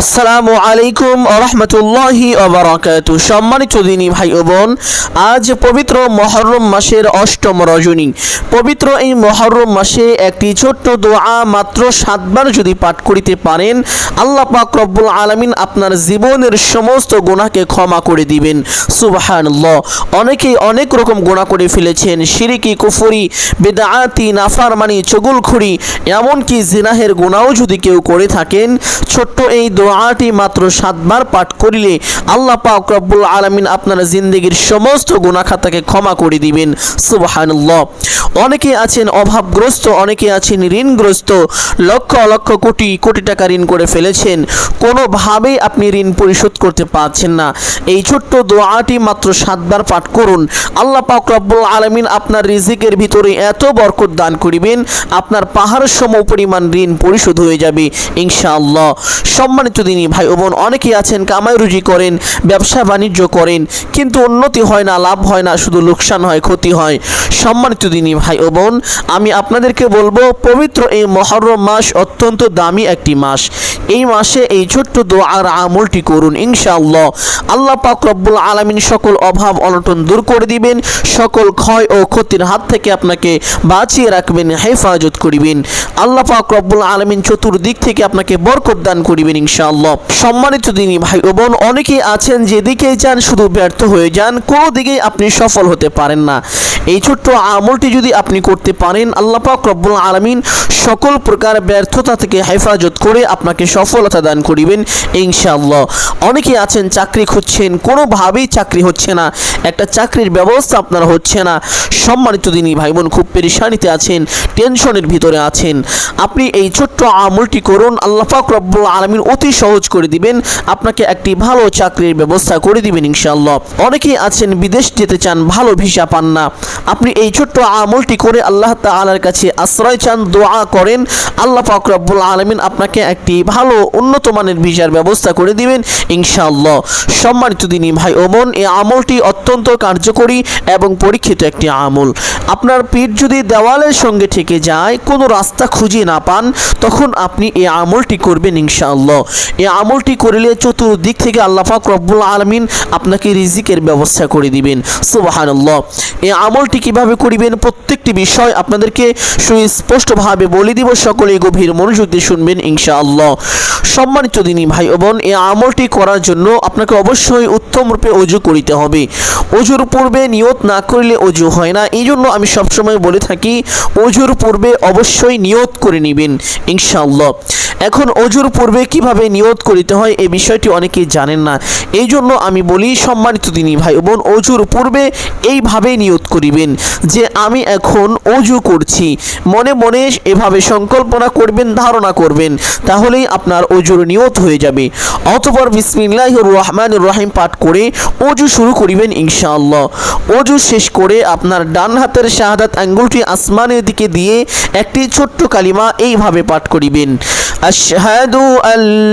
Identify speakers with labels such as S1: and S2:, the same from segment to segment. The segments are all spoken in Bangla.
S1: আসসালামু আলাইকুম রহমতুল্লাহি অবরাকাতু সম্মানিত দিনী ভাই ও বোন, আজ পবিত্র মহরম মাসের অষ্টম রজনী। পবিত্র এই মহরম মাসে একটি ছোট্ট দোয়া মাত্র সাতবার যদি পাঠ করিতে পারেন, আল্লাহ পাক রব্বুল আলামিন আপনার জীবনের সমস্ত গোনাকে ক্ষমা করে দিবেন। সুবহানাল্লাহ। অনেকেই অনেক রকম গোনা করে ফেলেছেন শিরিকি কুফরি, বেদাআতি, নাফারমানি, চগুলখুরি, এমনকি জিনাহের গোনাও যদি কেউ করে থাকেন, ছোট্ট এই দোয়াটি মাত্র সাতবার পাঠ করিলে আল্লাহ পাক রব্বুল আলামিন আপনার জিন্দগির সমস্ত গুনাহ খাতাকে ক্ষমা করে দিবেন। সুবহানাল্লাহ। অনেকে আছেন অভাবগ্রস্ত, অনেকে আছেন ঋণগ্রস্ত, লক্ষ লক্ষ কোটি কোটি টাকা ঋণ করে ফেলেছেন। কোনোভাবেই আপনি ঋণ পরিশোধ করতে পারছেন না। এই ছোট্ট দোয়াটি মাত্র সাতবার পাঠ করুন। আল্লাহ পাক রব্বুল আলামিন আপনার রিজিকের ভিতরে এত বরকত দান করিবেন, আপনার পাহাড় সম পরিমাণ ঋণ পরিশোধ হয়ে যাবে, ইনশাআল্লাহ। সম্মানিত দিনী ভাই ও বোন অনেকেই আছেন, কামাই রুজি করেন, ব্যবসা বাণিজ্য করেন, কিন্তু উন্নতি হয় না, লাভ হয় না, শুধু লোকসান হয়, ক্ষতি হয়। সম্মানিত দিনী ভাই ও বোন, আমি আপনাদেরকে বলব, পবিত্র এই মহরম মাস অত্যন্ত দামি একটি মাস। এই মাসে এই ছোট্ট দোয়ার আমলটি করুন, ইনশাআল্লাহ। আল্লাহ পাক রব্বুল আলামিন সকল অভাব অনটন দূর করে দিবেন, সকল ক্ষয় ও ক্ষতির হাত থেকে আপনাকে বাঁচিয়ে রাখবেন, হেফাজত করিবেন। আল্লাহ পাক রব্বুল আলামিন চতুর্দিক থেকে আপনাকে বরকত দান করিবেন ইনশাআল্লাহ। সম্মানিত দিনী ভাই ও বোন, অনেকেই আছেন যেদিকেই যান শুধু ব্যর্থ হয়ে যান কোনো দিকেই আপনি সফল হতে পারেন না। এই ছোট্ট আমলটি যদি আপনি করতে পারেন, আল্লাহ পাক রব্বুল আলামিন সকল প্রকার ব্যর্থতা থেকে হেফাজত করে আপনাকে সফলতা দান করিবেন ইনশাআল্লাহ। অনেকে আছেন চাকরি খুঁজছেন, কোনোভাবেই চাকরি হচ্ছে না, একটা চাকরির ব্যবস্থা আপনার হচ্ছে না। সম্মানিত দিনী ভাই বোন, খুব পেরেশানিতে আছেন, টেনশনের ভিতরে আছেন। আপনি এই ছোট্ট আমলটি করুন, আল্লাহ পাক রব্বুল আলামিন অতি সহজ করে দিবেন, আপনাকে একটি ভালো চাকরির ব্যবস্থা করে দিবেন ইনশাআল্লাহ। অনেকেই আছেন, বিদেশ যেতে চান, ভালো ভিসা পান না। আপনি এই ছোট্ট আমলটি করে আল্লাহ তাআলার কাছে আশ্রয় চান, দোয়া করেন, আল্লাহ পাক রব্বুল আলামিন আপনাকে একটি ভালো, উন্নত মানের ভিসার ব্যবস্থা করে দিবেন ইনশাআল্লাহ। সম্মানিত দিনী ভাই ও বোন, এই আমলটি অত্যন্ত কার্যকরী এবং পরীক্ষিত একটি আমল। আপনার পিঠ যদি দেওয়ালের সঙ্গে থেকে যায়, কোনো রাস্তা খুঁজে না পান, তখন আপনি এই আমলটি করবেন ইনশাআল্লাহ। এই আমলটি করিলে চতুর্দিক থেকে আল্লাহ পাক রব্বুল আলমিন আপনাকে রিজিকের ব্যবস্থা করে দিবেন। সুবাহানাল্লাহ। এই আমলটি কীভাবে করিবেন প্রত্যেকটি বিষয় আপনাদেরকে সুস্পষ্টভাবে বলে দিব। সকলে গভীর মনোযোগ দিয়ে শুনবেন ইনশাআল্লাহ। সম্মানিত দিনী ভাই ও বোন এই আমলটি করার জন্য আপনাকে অবশ্যই উত্তম রূপে অজু করিতে হবে। অজুর পূর্বে নিয়ত না করলে অজু হয় না। এই জন্য আমি সবসময় বলে থাকি, অজুর পূর্বে অবশ্যই নিয়ত করে নেবেন ইনশাআল্লাহ। এখন অজুর পূর্বে কীভাবে নিয়ত করিতে হয় এই বিষয়টি অনেকেই জানেন না। এই জন্য আমি বলি, সম্মানিত দিনী ভাই বোন অজুর পূর্বে এইভাবে নিয়ত করিবেন যে আমি এখন অজু করছি। মনে মনে এভাবে সংকল্পনা করবেন, ধারণা করবেন, তাহলেই আপনার অজুর নিয়ত হয়ে যাবে। অতপর বিসমিল্লাহ রহমান রহিম পাঠ করে অজু শুরু করিবেন ইনশাআল্লাহ। অজু শেষ করে আপনার ডান হাতের শাহাদাত আঙ্গুলটি আসমানের দিকে দিয়ে একটি ছোট্ট কালিমা এইভাবে পাঠ করিবেন। আশহাদু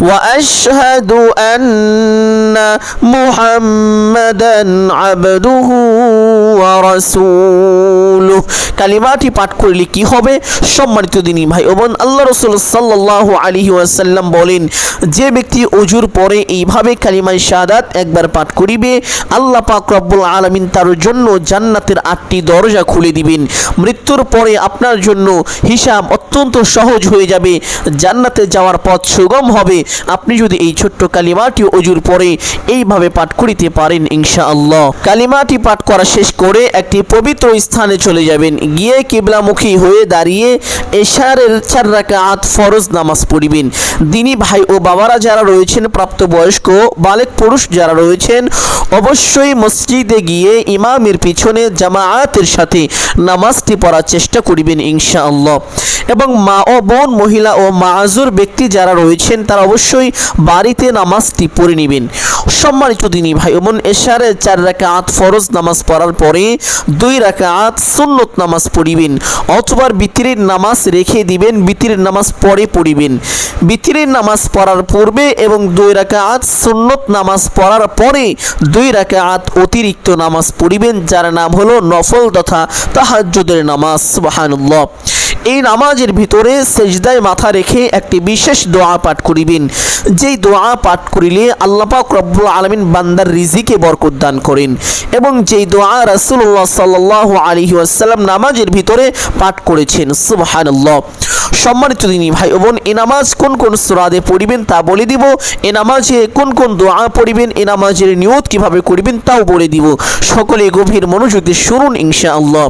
S1: واشهد ان محمدا عبده ورسوله কালিমাটি পাঠ করলে কি হবে সম্মানিত দিনী ভাই ও বোন আল্লাহ রসুল সাল্লাহ আলী ওয়াসাল্লাম বলেন যে ব্যক্তি অজুর পরে এইভাবে কালিমাই শাহাদাত একবার পাঠ করিবে আল্লাহ পাক রব্বুল আলমিন তার জন্য জান্নাতের আটটি দরজা খুলে দিবেন মৃত্যুর পরে আপনার জন্য হিসাব অত্যন্ত সহজ হয়ে যাবে জান্নাতে যাওয়ার পথ সুগম হবে আপনি যদি এই ছোট্ট কালিমাটি অজুর পরে এইভাবে পাঠ করিতে পারেন, ইনশাআল্লাহ। কালিমাটি পাঠ করা শেষ করে একটি পবিত্র স্থানে চলে যাবেন। গিয়ে কিবলামুখী হয়ে দাঁড়িয়ে এশারের চার রাকাত ফরজ নামাজ পড়িবেন। দিনী ভাই ও বাবারা যারা রয়েছেন, প্রাপ্তবয়স্ক, বালেক পুরুষ যারা রয়েছেন, অবশ্যই মসজিদে গিয়ে ইমামের পিছনে জামায়াতের সাথে নামাজটি পড়ার চেষ্টা করিবেন, ইনশাআল্লাহ। এবং মা ও বোন, মহিলা ও মাজুর ব্যক্তি যারা রয়েছেন, তারা অবশ্যই বাড়িতে নামাজটি পড়ে নেবেন। সম্মানিত দিনী ভাই বোন, এশারে চার রাকাত ফরজ নামাজ পড়ার পরে দুই রাকাত সুন্নত নামাজ পড়িবেন অথবা বিতিরের নামাজ রেখে দিবেন, বিতিরের নামাজ পরে পড়িবেন। বিতিরের নামাজ পড়ার পূর্বে এবং দুই রাকাত সুন্নত নামাজ পড়ার পরে দুই রাকাত অতিরিক্ত নামাজ পড়িবেন, যার নাম হলো নফল তথা তাহাজ্জুদের নামাজ। সুবহানাল্লাহ। এই নামাজের ভিতরে সেজদায় মাথা রেখে একটি বিশেষ দোয়া পাঠ করিবেন। যেই দোয়া পাঠ করিলে আল্লাপাক রব্বুল আলমিন বান্দার রিজিকে বরকত দান করেন এবং যেই দোয়া রাসুল্লাহ সাল্লাহ আলী আসাল্লাম নামাজের ভিতরে পাঠ করেছেন, সুবহানাল্লাহ। সম্মানিত দিনী ভাই বোন এ নামাজ কোন কোন সুরাদে পড়িবেন তা বলে দিব। এ নামাজে কোন কোন দোয়া পড়িবেন, এ নামাজের নিয়ত কীভাবে করিবেন তাও বলে দিব। সকলে গভীর মনোযোগ দিয়ে শুনুন ইনশাআল্লাহ।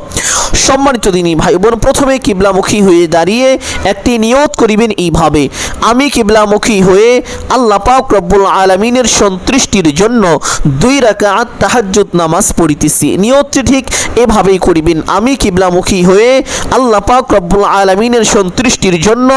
S1: সম্মানিত দিনী ভাই বোন প্রথমে কিবলামুখী হয়ে দাঁড়িয়ে একটি নিয়ত করিবেন এইভাবে। আমি কিবলামুখী হয়ে আল্লাহ পাক রব্বুল আলমিনের সন্তুষ্টির জন্য দুই রাকাত তাহাজ্জুদ নামাজ পড়িতেছি। নিয়তটি ঠিক এভাবেই করিবেন। আমি কিবলামুখী হয়ে আল্লাহ পাক রব্বুল আলমিনের সন্তুষ্টির জন্য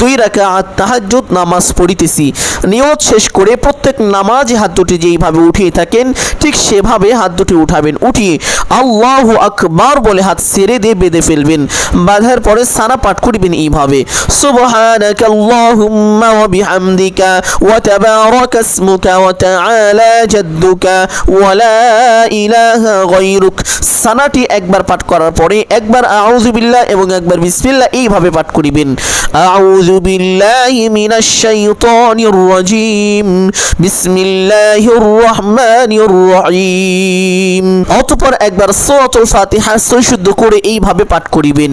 S1: দুই রাকাত তাহাজ্জুদ নামাজ পড়িতেছি। নিয়ত শেষ করে প্রত্যেক নামাজ হাত দুটি যেইভাবে উঠিয়ে থাকেন, ঠিক সেভাবে হাত দুটি উঠাবেন। উঠিয়ে আল্লাহ আকবার বলে হাত সেরে দিয়ে বেঁধে ফেলবেন। বাঁধার পরে সানা পাঠ করিবেন এইভাবে। ওয়া বিহামদিকা ওয়া ইসমুকা ওয়া তাআলা জাদ্দুকা ওয়া লা ইলাহা গায়রুক। সানাটি একবার পাঠ করার পরে একবার আউযু বিল্লাহ এবং একবার বিসমিল্লাহ এইভাবে পাঠ করিবেন। আউযু বিল্লাহি মিনাশ শাইতানির বিসমিল্লাহির রহমানির রহিম। অতঃপর একবার সূরাতুল ফাতিহা সৈশুদ্ধ করে এইভাবে পাঠ করিবেন।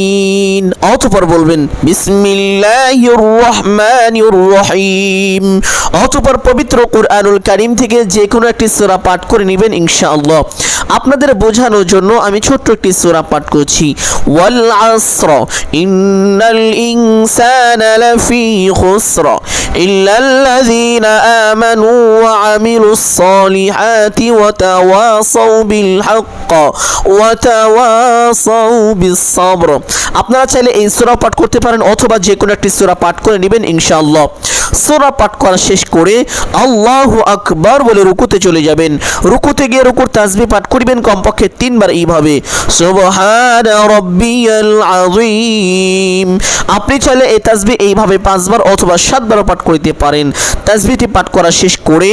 S1: আমিন। অতঃপর বলবেন বিসমিল্লাহির রহমানির রহিম অতঃপর পবিত্র কুরআনুল কারীম থেকে যে কোনো একটি সূরা পাঠ করে নেবেন ইনশাআল্লাহ। আপনাদের বোঝানোর জন্য আমি ছোট্ট একটি সূরা পাঠ করছি। ওয়াল আসর ইন্নাল ইনসানা লাফি খুসর, ইল্লাল্লাযীনা আমানু ওয়া আমিলুস সালিহাতি ওয়া তাওয়াসাউ বিল হক্ক আপনারা চাইলে এই সুরা পাঠ করতে পারেন অথবা যে কোনো একটি সুরা পাঠ করে নেবেন, ইনশাআল্লাহ। সূরা পাঠ করা শেষ করে আল্লাহু আকবার বলে রুকুতে চলে যাবেন। রুকুতে গিয়ে রুকুর তাসবিহ পাঠ করিবেন কমপক্ষে তিনবার এইভাবে। আপনি চাইলে এই তাসবিহ এইভাবে পাঁচবার অথবা সাতবার পাঠ করিতে পারেন। তাসবিহটি পাঠ করা শেষ করে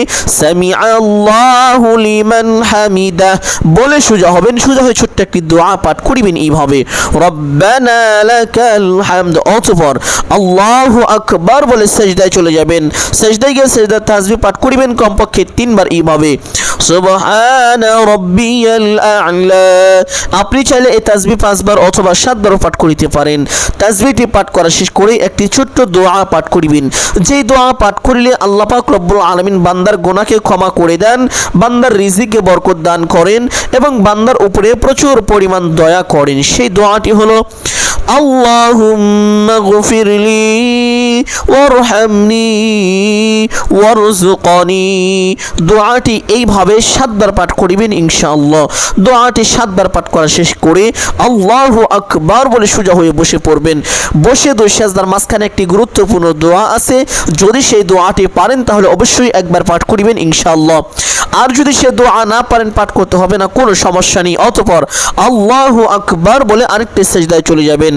S1: হামিদা। বলে সোজা হবেন, সোজা হয়ে ছোট্ট একটি দোয়া পাঠ করিবেন এইভাবে। রব্বানা লাকাল হামদ। অতঃপর আল্লাহু আকবার বলে সেজদায় চলে যাবেন। সেজদায় গিয়ে সেজদার তাসবিহ পাঠ করিবেন, কমপক্ষে তিনবার আ'লা। আপনি চাইলে এই তাসবিহ পাঁচবার অথবা সাতবারও পাঠ করিতে পারেন। তাসবিহটি পাঠ করা শেষ করে একটি ছোট্ট দোয়া পাঠ করিবেন। যেই দোয়া পাঠ করিলে আল্লাহ পাক রব্বুল আলামিন বান্দার গোনাকে ক্ষমা করে দেন, বান্দার রিজিকে বরকত দান করেন এবং বান্দার উপরে প্রচুর পরিমাণ দয়া করেন। সেই দোয়াটি হলো اللهم اغفر لي وارحمني وارزقني দোয়াটি এইভাবে সাতবার পাঠ করিবেন ইনশাআল্লাহ দোয়াটি সাতবার পাঠ করা শেষ করে আল্লাহু আকবার বলে সোজা হয়ে বসে পড়বেন বসে দুই সাজদার মাঝখানে একটি গুরুত্বপূর্ণ দোয়া আছে যদি সেই দোয়াটি পারেন তাহলে অবশ্যই একবার পাঠ করিবেন ইনশাআল্লাহ আর যদি সে দোয়া না পারেন পাঠ করতে হবে না কোনো সমস্যা নেই অতপর আল্লাহু আকবার বলে আরেকটি সেজদায় চলে যাবেন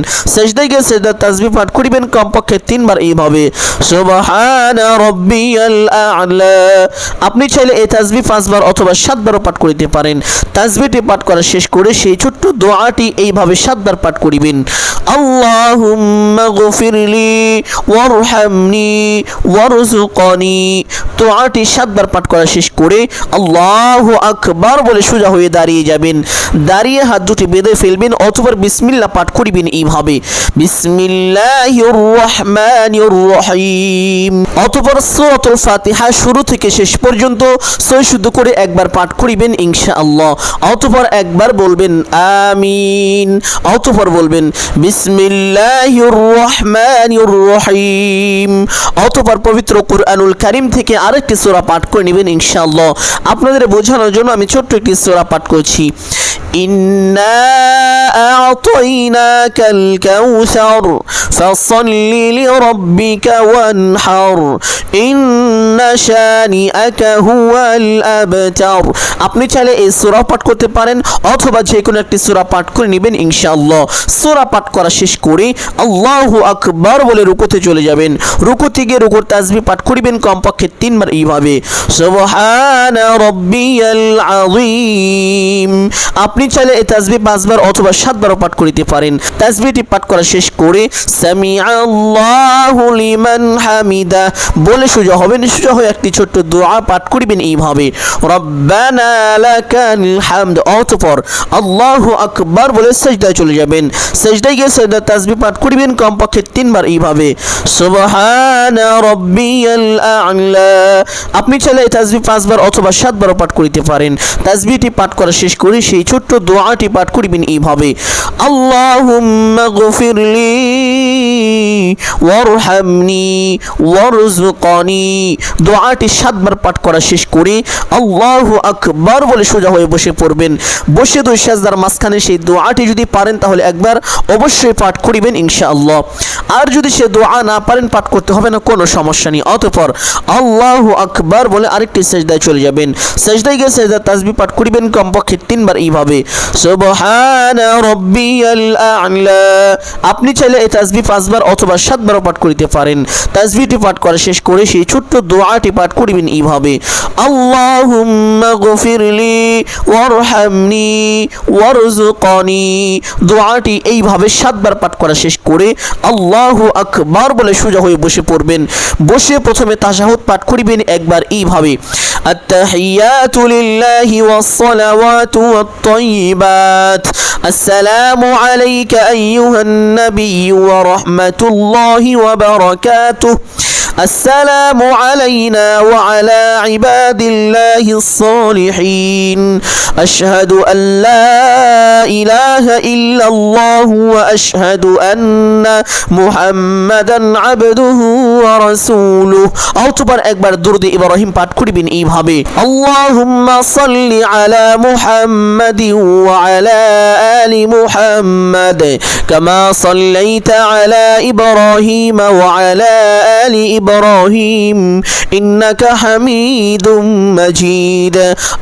S1: গিয়ে পাঠ করিবেন, কমপক্ষে তিনবার এইভাবে। সুবহান রাব্বিয়াল আ'লা। আপনি চাইলে এই তাসবিহ পাঁচবার অথবা সাতবারও পাঠ করিতে পারেন। তাসবিহটি পাঠ করা শেষ করে সেই ছোট্ট দোয়াটি এইভাবে সাতবার পাঠ করিবেন। আল্লাহুম্মা গফিরলি ওয়ারহামনি ওয়ারজুকনি দোয়াটি সাতবার পাঠ করা শেষ করে আল্লাহু আকবার বলে সোজা হয়ে দাঁড়িয়ে যাবেন। দাঁড়িয়ে হাত দুটি বেঁধে ফেলবেন অথবা বিসমিল্লাহ পাঠ করিবেন এইভাবে। এইভাবে বিসমিল্লাহির রহমানির রহিম। অতঃপর সূরাতুল ফাতিহা শুরু থেকে শেষ পর্যন্ত সই শুদ্ধ করে একবার পাঠ করিবেন ইনশাআল্লাহ। অতঃপর একবার বলবেন আমিন। অতঃপর বলবেন বিসমিল্লাহির রহমানির রহিম। অতঃপর পবিত্র কুরআনুল কারীম থেকে আরেকটি সূরা পাঠ করে নেবেন ইনশাআল্লাহ। আপনাদের বোঝানোর জন্য আমি ছোট্ট একটি সূরা পাঠ করছি। ইন্না আ'তাইনাকাল কাউসার ফাসাল্লি লিরাব্বিকা ওয়ানহার ইন্না শানিআকা হুয়াল আবতার আপনি চাইলে এই সূরা পাঠ করতে পারেন, অথবা যে কোনো একটি সূরা পাঠ করে নেবেন, ইনশাআল্লাহ। সূরা পাঠ করা শেষ করে আল্লাহু আকবার বলে রুকুতে চলে যাবেন। রুকুতে গিয়ে রুকুর তাসবিহ পাঠ করিবেন, কমপক্ষে তিনবার এইভাবে। সুবহানা রাব্বিয়াল আযীম। আপনি চাইলে এই তাসবিহ পাঁচবার অথবা সাতবারও পাঠ করিতে পারেন। তাসবিহটি পাঠ করা শেষ করে লিমান হামিদা বলে সোজা হবেন সোজা হয়ে একটি ছোট্ট দোয়া পাঠ করিবেন এইভাবে আল্লাহু বলে চলে যাবেন। গিয়ে পাঠ করিবেন, কমপক্ষে তিনবার এইভাবে, সুবহানা রাব্বিয়াল আ'লা আপনি চাইলে এই পাঁচবার অথবা সাতবারও পাঠ করিতে পারেন। তাসবিহটি পাঠ করা শেষ করে সেই ছোট্ট দোয়াটি পাঠ করিবেন এইভাবে, আল্লাহুম্মা গফিরলি ওয়ারহামনি ওয়ারজুকনি দোয়াটি সাতবার পাঠ করা শেষ করে আল্লাহু আকবার বলে সোজা হয়ে বসে পড়বেন বসে দুই সাজদার মাঝখানে সেই দোয়াটি যদি পারেন তাহলে একবার অবশ্যই পাঠ করিবেন ইনশাআল্লাহ আর যদি সে দোয়া না পারেন পাঠ করতে হবে না কোনো সমস্যা নেই অতঃপর আল্লাহু আকবার বলে আরেকটি সেজদায় চলে যাবেন সেজদায় গিয়ে সেজদা তাসবিহ পাঠ করিবেন কমপক্ষে তিনবার এইভাবে সুবহানা রাব্বিয়াল আ'লা আপনি চাইলে এই তাসবিহ পাঁচবার অথবা সাতবারও পাঠ করিতে পারেন তাসবিহটি পাঠ করা শেষ করে সেই ছোট্ট দোয়াটি পাঠ করিবেন এইভাবে আল্লাহুম্মা গফিরলি ওয়ারহামনি ওয়ারজুকনি দোয়াটি এইভাবে সাতবার পাঠ করা শেষ করে আল্লাহু আকবার বলে সোজা হয়ে বসে পড়বেন বসে প্রথমে তাশাহুদ পাঠ করিবেন একবার এইভাবে التحيات لله والصلوات والطيبات السلام عليك أيها النبي ورحمة الله وبركاته. السلام علينا وعلى عباد الله الصالحين أشهد أن لا إله إلا الله وأشهد أن محمدا عبده ورسوله অতবার একবার দুরুদ ইব্রাহিম পাঠ করিবেন এইভাবে আল্লাহুম্মা সাল্লি আলা মুহাম্মাদিন ওয়া আলা আলি মুহাম্মাদ কামা সাল্লাইতা আলা ইব্রাহিম ওয়া আলা আলি ইব্রাহিম ইন্নাকা হামিদুম মাজিদ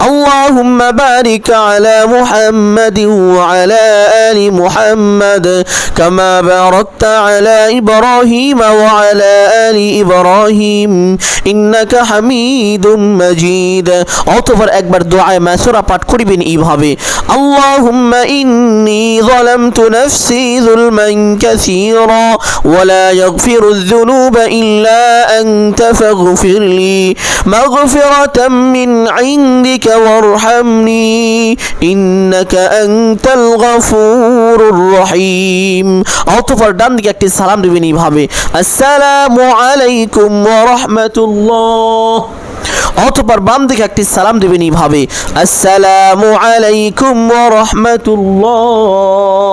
S1: اللهم بارك على محمد وعلى آل محمد كما باركت على إبراهيم وعلى آل إبراهيم إنك حميد مجيد অতঃপর একবার দোয়ায় মাসুরা পাঠ করিবেন এইভাবে اللهم إني ظلمت نفسي ظلما كثيرا ولا يغفر الذنوب إلا أنت فاغفر لي مغفرة من عندك وارحمني إنك أنت الغفور الرحيم অতঃপর ডান দিকে একটি সালাম দিবেন এইভাবে আসসালামু আলাইকুম ওয়া রাহমাতুল্লাহ অতঃপর বাম দিকে একটি সালাম দিবেন এইভাবে আসসালামু আলাইকুম ওয়া রাহমাতুল্লাহ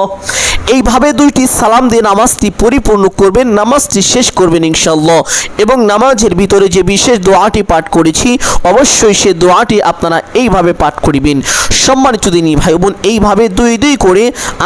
S1: এইভাবে দুইটি সালাম দিয়ে নামাজটি পরিপূর্ণ করবেন, নামাজটি শেষ করবেন ইনশাল্লাহ এবং নামাজের ভিতরে যে বিশেষ দোয়াটি পাঠ করেছি, অবশ্যই সে দোয়াটি আপনারা এইভাবে পাঠ করিবেন। সম্মানিত দিনী ভাই বোন এইভাবে দুই দুই করে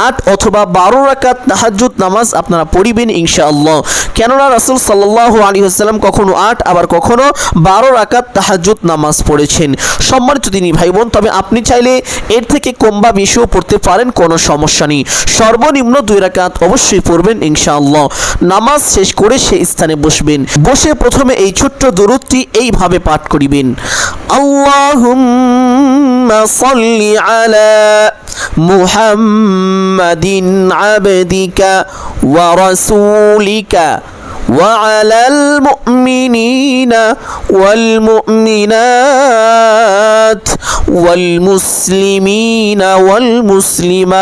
S1: আট অথবা বারো রাকাত তাহাজ্জুদ নামাজ আপনারা পড়িবেন ইনশাআল্লাহ। কেননা রাসূল সাল্লাল্লাহু আলাইহি ওয়াসাল্লাম কখনো আট, আবার কখনো বারো রাকাত তাহাজ্জুদ নামাজ পড়েছেন। সম্মানিত দিনী ভাই বোন তবে আপনি চাইলে এর থেকে কম বা বেশিও পড়তে পারেন, কোনো সমস্যা নেই। সর্বনিম্ন দুই রাকাত অবশ্যই পড়বেন ইনশাআল্লাহ নামাজ শেষ করে সে স্থানে বসবেন বসে প্রথমে এই ছোট্ট দরুদটি এইভাবে পাঠ করিবেন আল্লাহুম্মা সাল্লি আলা মুহাম্মাদিন আবদিকা ওয়া রাসূলিকা وعلى المؤمنين والمؤمنات ওয়ালমুসলিমিনা ওয়ালমুসলিমাত।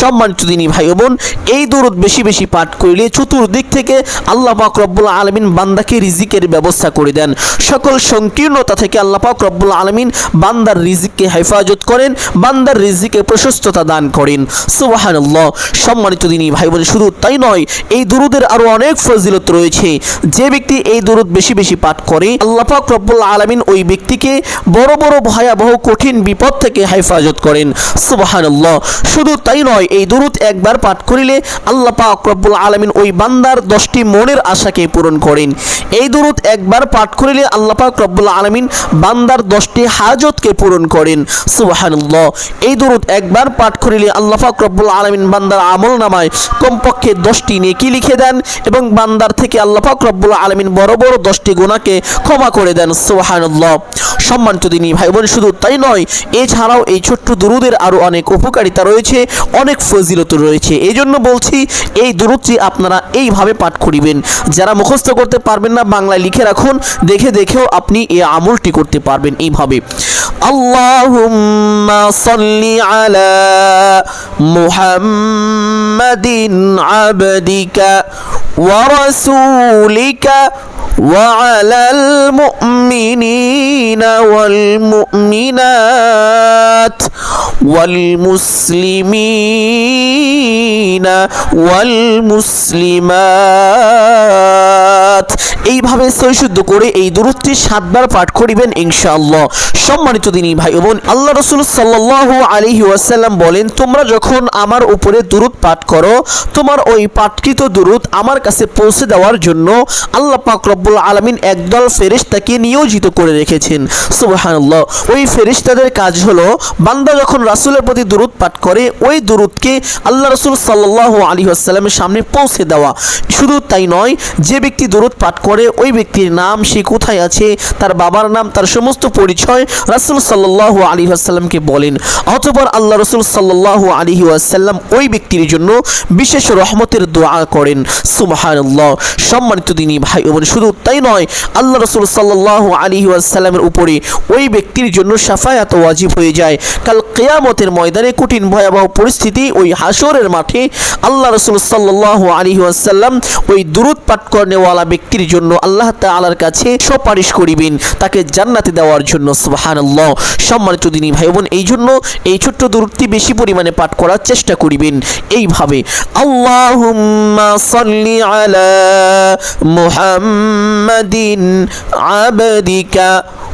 S1: সম্মানিত দিনী ভাই বোন এই দরুদ বেশি বেশি পাঠ করলে চতুর্দিক থেকে আল্লাহ পাক রব্বুল আলমিন বান্দাকে রিজিকের ব্যবস্থা করে দেন। সকল সংকীর্ণতা থেকে আল্লাহ পাক রব্বুল আলমিন বান্দার রিজিককে হেফাজত করেন, বান্দার রিজিকে প্রশস্ততা দান করেন। সুবাহান্লাহ সম্মানিত দিনী ভাই বোন শুধু তাই নয়, এই দুরুদের আরও অনেক ফজিলত রয়েছে। যে ব্যক্তি এই দুরুদ বেশি বেশি পাঠ করে, আল্লাহ পাক রব্বুল আলমিন ওই ব্যক্তিকে বড় বড় ভয়াবহ কঠিন বিপদ থেকে হেফাজত করেন। সুবাহান্লাহ শুধু তাই নয়, এই দুরুদ একবার পাঠ করিলে আল্লাহ পাক রব্বুল আলমিন ওই বান্দার দশটি মনের আশাকে পূরণ করেন। এই দুরুদ একবার পাঠ করিলে আল্লাহ পাক রব্বুল আলমিন বান্দার দশটি হাজতকে পূরণ করেন। সুবাহান্লাহ এই দুরুদ একবার পাঠ করিলে আল্লাহ পাক রব্বুল আলমিন বান্দার আমল নামায় কমপক্ষে দশটি নেকি লিখে দেন এবং বান্দার থেকে আল্লাহ পাক রব্বুল আলমিন বড় বড় দশটি গুণাকে ক্ষমা করে দেন। সুবাহান্লাহ সম্মানিত দিনী ভাই বোন শুধু তাই নয়, এছাড়াও এই ছোট্ট দুরুদের আরও অনেক উপকারিতা রয়েছে, অনেক ফজিলত রয়েছে। এই জন্য বলছি, এই দুরুদটি আপনারা এইভাবে পাঠ করিবেন, যারা মুখস্থ করতে পারবেন না, বাংলায় লিখে রাখুন, দেখে দেখেও আপনি এই আমলটি করতে পারবেন এইভাবে। সাল্লি আলা মুহাম্মাদিন আবদিকা ওয়া রাসূলিকা وعلى المؤمنين والمؤمنات والمسلمين والمسلمات এইভাবে সৈশুদ্ধ করে এই দূরত্বে সাতবার পাঠ করিবেন ইনশাআল্লাহ। সম্মানিত দিনী ভাই বোন, আল্লাহ রসুল আলাইহি ওয়াসাল্লাম বলেন, তোমরা যখন আমার উপরে দুরুদ পাঠ করো, তোমার ওই পাঠকৃত দুরুদ আমার কাছে পৌঁছে দেওয়ার জন্য আল্লাহ পাক রব্বুল আলমিন একদল ফেরেশতাকে নিয়োজিত করে রেখেছেন। ওই ফেরেশতাদের কাজ হলো, বান্দা যখন রাসূলের প্রতি দুরুদ পাঠ করে, ওই দুরুদকে আল্লাহ রসুল আলাইহি ওয়াসাল্লামের সামনে পৌঁছে দেওয়া। শুধু তাই নয়, যে ব্যক্তি দুরুদ পাঠ করে ওই ব্যক্তির নাম সে কোথায় আছে, তার বাবার নাম, তার সমস্ত পরিচয় রাসূল সাল্লাল্লাহু আলাইহি ওয়াসাল্লামকে বলেন। অতঃপর আল্লাহ রসুল সাল্লাল্লাহু আলাইহি ওয়াসাল্লাম ওই ব্যক্তির জন্য বিশেষ রহমতের দোয়া করেন। সুবহানাল্লাহ। সম্মানিত দিনী ভাই বোন, শুধু তাই নয়, আল্লাহ রসুল সাল্লাল্লাহু আলাইহি ওয়াসাল্লামের উপরে ওই ব্যক্তির জন্য সাফায়াত ওয়াজিব হয়ে যায়। কাল কেয়ামতের ময়দানে কঠিন, ভয়াবহ পরিস্থিতি ওই হাসরের মাঠে আল্লাহ রসুল সাল্লাল্লাহু আলাইহি ওয়াসাল্লাম ওই দুরুদ পাঠ করেনেওয়ালা ব্যক্তির জন্য আল্লাহ তাআলার কাছে সুপারিশ করিবেন, তাকে জান্নাতে দেওয়ার জন্য, সুবহানাল্লাহ। সম্মানিত দিনী ভাই বোন এই জন্য এই ছোট্ট দূরত্ব বেশি পরিমাণে পাঠ করার চেষ্টা করিবেন। এইভাবে, আল্লাহুম্মা সাল্লি আলা মুহাম্মাদিন আবদিকা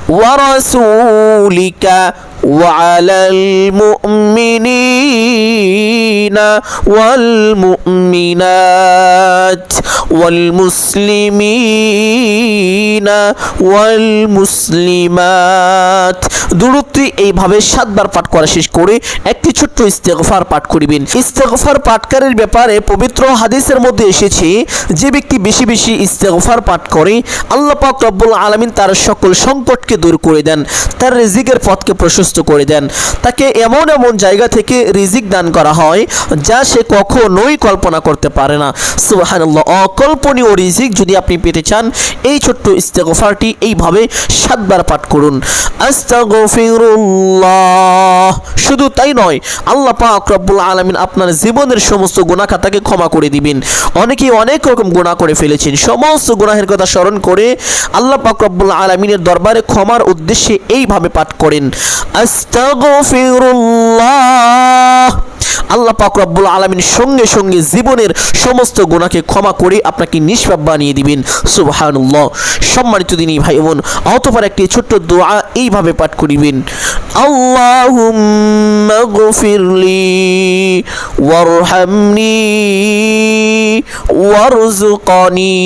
S1: ওয়া রাসূলিকা وعلى المؤمنين والمؤمنات والمسلمين والمسلمات দূরত্বে এইভাবে সাতবার পাঠ করা শেষ করে একটি ছোট্ট ইস্তেগফার পাঠ করিবেন ইস্তেগফার পাঠকারের ব্যাপারে পবিত্র হাদিসের মধ্যে এসেছে যে ব্যক্তি বেশি বেশি ইস্তেগফার পাঠ করে আল্লাহ পাক রব্বুল আলামিন তার সকল সংকটকে দূর করে দেন তার রিজিকের পথকে প্রশস্ত করে দেন। তাকে এমন এমন জায়গা থেকে রিজিক দান করা হয় যা সে কখনোই কল্পনা করতে পারে না। সুবহানাল্লাহ, অকল্পনীয় রিজিক যদি আপনি পেতে চান, এই ছোট্ট ইস্তেগফারটি এইভাবে সাতবার পাঠ করুন। আস্তাগফিরুল্লাহ। শুধু তাই নয়, আল্লাহ পাক রব্বুল আলামিন আপনার জীবনের সমস্ত গুনাহ খাতাকে ক্ষমা করে দিবেন। অনেকেই অনেক রকম গুনাহ করে ফেলেছেন। সমস্ত গুনাহের কথা স্মরণ করে আল্লাহ পাক রব্বুল আলামিনের দরবারে ক্ষমার উদ্দেশ্যে এইভাবে পাঠ করেন। আস্তাগফিরুল্লাহ। আল্লাহ পাক রব্বুল আলামিন সঙ্গে সঙ্গে জীবনের সমস্ত গুনাহকে ক্ষমা করে আপনাকে নিষ্পাপ বানিয়ে দিবেন। সুবহানাল্লাহ। সম্মানিত দিনী ভাই বোন, অতপর একটি ছোট্ট দোয়া এইভাবে পাঠ করিবেন। আল্লাহুম্মা গফিরলি ওয়ারহামনি ওয়ারজুকনি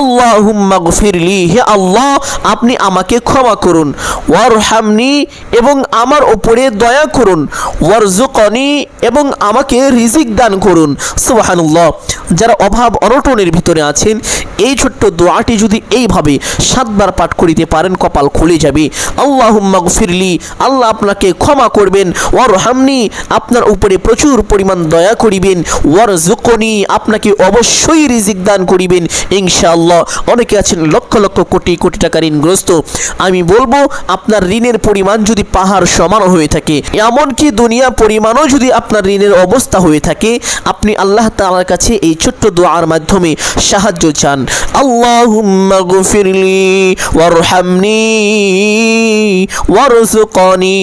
S1: আল্লাহুম্মা গফিরলি, হে আল্লাহ, আপনি আমাকে ক্ষমা করুন। ওয়ারহামনি এবং আমার ওপরে দয়া করুন ওয়ারজুকনি এবং আমাকে রিজিক দান করুন। সুবহানাল্লাহ। যারা অভাব অনটনের ভিতরে আছেন, এই ছোট্ট দোয়াটি যদি এইভাবে সাতবার পাঠ করিতে পারেন, কপাল খুলে যাবে। আল্লাহুম্মা গফিরলি, আল্লাহ আপনাকে ক্ষমা করবেন। ওয়ার হামনি আপনার উপরে প্রচুর পরিমাণ দয়া করিবেন। ওয়ারজুকনি আপনাকে অবশ্যই রিজিক দান করিবেন, ইনশাআল্লাহ। অনেকে আছেন লক্ষ লক্ষ কোটি কোটি টাকা ঋণগ্রস্ত। আমি বলব, আপনার ঋণের পরিমাণ যদি পাহাড় সমান হয়ে থাকে, এমনকি দুনিয়া পরিমাণও যদি আপনার ঋণের অবস্থা হয়ে থাকে, আপনি আল্লাহ তাআলার কাছে এই ছোট্ট দোয়ার মাধ্যমে সাহায্য চান। আল্লাহুম্মা গফিরলি ওয়ারহামনি ওয়ারজুকনি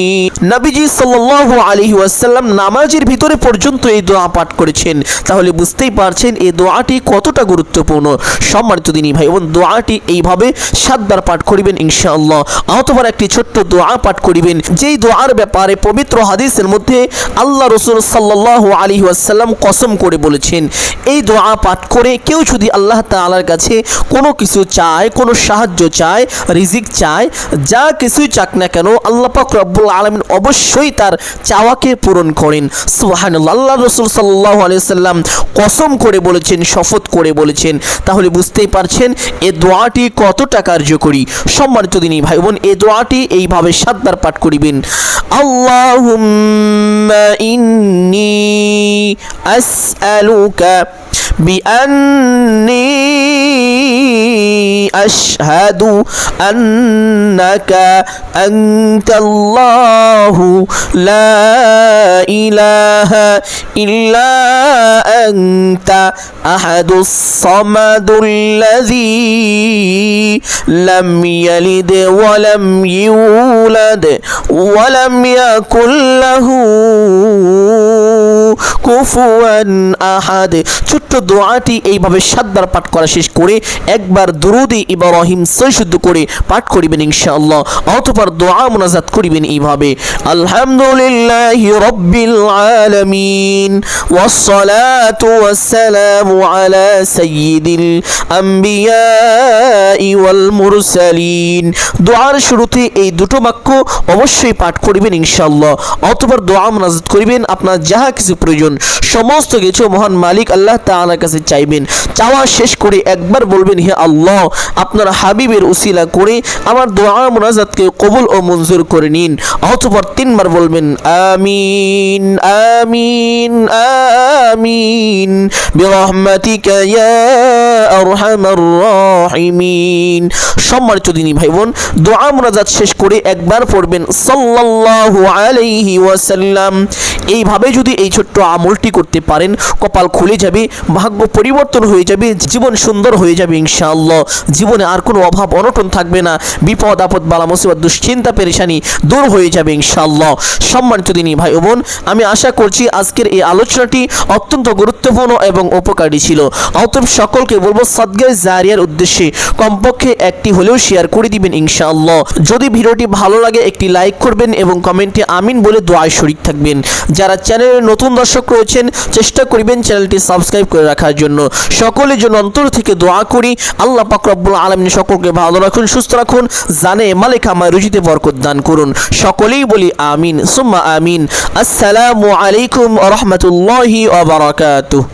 S1: নবীজি সাল্লাল্লাহু আলাইহি ওয়াসাল্লাম নামাজের ভিতরে পর্যন্ত এই দোয়া পাঠ করেছেন। তাহলে বুঝতেই পারছেন এই দোয়াটি কতটা গুরুত্বপূর্ণ। সম্মানিত দিনী ভাই এবং দোয়াটি এইভাবে সাতবার পাঠ করিবেন ইনশাআল্লাহ। অতবার একটি ছোট্ট দোয়া পাঠ করিবেন। যেই দোয়ার ব্যাপারে পবিত্র হাদিসের মধ্যে আল্লাহ রসুল সাল্লাল্লাহু আলাইহি ওয়াসাল্লাম কসম করে বলেছেন, এই দোয়া পাঠ করে কেউ যদি আল্লাহ তাআলার কাছে কোনো কিছু চায়, কোনো সাহায্য চায়, রিজিক চায়, যা কিছুই চাক না কেন, আল্লাহ পাক রব্বুল আলামিন অবশ্যই তার চাওয়াকে পূরণ করেন। সুবহানাল্লাহ, আল্লাহ রসুল সাল্লাহ আলাইহি সাল্লাম কসম করে বলেছেন, শপথ করে বলেছেন। তাহলে বুঝতেই পারছেন, এ দোয়াটি কতটা কার্যকরী সম্মানিত দিনী ভাই বোন এ দোয়াটি এইভাবে সাতবার পাঠ করিবেন। আল্লাহুম্মা ইন্নী আসআলুকা بأني أشهد أنك أنت الله. لا إله إلا أنت أحد الصمد الذي لم يلد ولم يولد ولم يكن له কুফুয়ান আহাদ ছোট্ট দোয়াটি এইভাবে সাতবার পাঠ করা শেষ করে একবার দুরুদে ইব্রাহিম সৈশুদ্ধ করে পাঠ করিবেন ইনশাআল্লাহ অতঃপর দোয়া মুনাজাত করিবেন এইভাবে আলহামদুলিল্লাহি রাব্বিল আলামিন والصلاة والسلام على سيد الأنبياء والمرسلين দোয়ার শুরুতে এই দুটো বাক্য অবশ্যই পাঠ করিবেন ইনশাআল্লাহ অতঃপর দোয়া মুনাজাত করিবেন আপনার যাহা কিছু প্রয়োজন। সমস্ত কিছু মহান মালিক আল্লাহ তাআলার কাছে চাইবেন। চাওয়া শেষ করে একবার বলবেন, হে আল্লাহ, আপনার হাবিবের উসিলা করে আমার দোয়া মোনাজাতকে কবুল ও মঞ্জুর করে নিন। অতঃপর তিনবার বলবেন, আমিন আমিন আমিন। বিরহমাতিকা ইয়া আরহামার রাহিমিন। সম্মানিত দিনী ভাই বোন দোয়া মুনাজাত শেষ করে একবার পড়বেন, সাল্লাল্লাহু আলাইহি ওয়াসাল্লাম। এইভাবে যদি এই ছোট্ট আমলটি করতে পারেন, কপাল খুলে যাবে, ভাগ্য পরিবর্তন হয়ে যাবে, জীবন সুন্দর হয়ে যাবে ইনশাআল্লাহ। জীবনে আর কোনো অভাব, অনটন থাকবে না। বিপদ, আপদ, বালা, মুসিবত, দুশ্চিন্তা, পেরেশানি দূর হয়ে যাবে ইনশাআল্লাহ। সম্মানিত দিনী ভাই বোন, আমি আশা করছি আজকের এই আলোচনাটি অত্যন্ত গুরুত্বপূর্ণ এবং উপকারী ছিল। অতএব সকলকে বলব, সদগায় জারিয়ার উদ্দেশ্যে কমপক্ষে একটি হলেও শেয়ার করে দিবেন ইনশাআল্লাহ। যদি ভিডিওটি ভালো লাগে, একটি লাইক করবেন এবং কমেন্টে আমিন বলে দোয়ায় শরিক থাকবেন। যারা চ্যানেলের নতুন দর্শক রয়েছেন, চেষ্টা করিবেন চ্যানেলটি সাবস্ক্রাইব করে রাখার জন্য। সকলের জন্য অন্তর থেকে দোয়া করি। আল্লাহ পাক রব্বুল আলামিন সকলকে ভালো রাখুন, সুস্থ রাখুন, জানে মালিক আমার রুজিতে বরকত দান করুন। সকলেই বলি আমিন, সুম্মা আমিন। আসসালামু আলাইকুম রাহমাতুল্লাহি ওয়া বারাকাতুহু।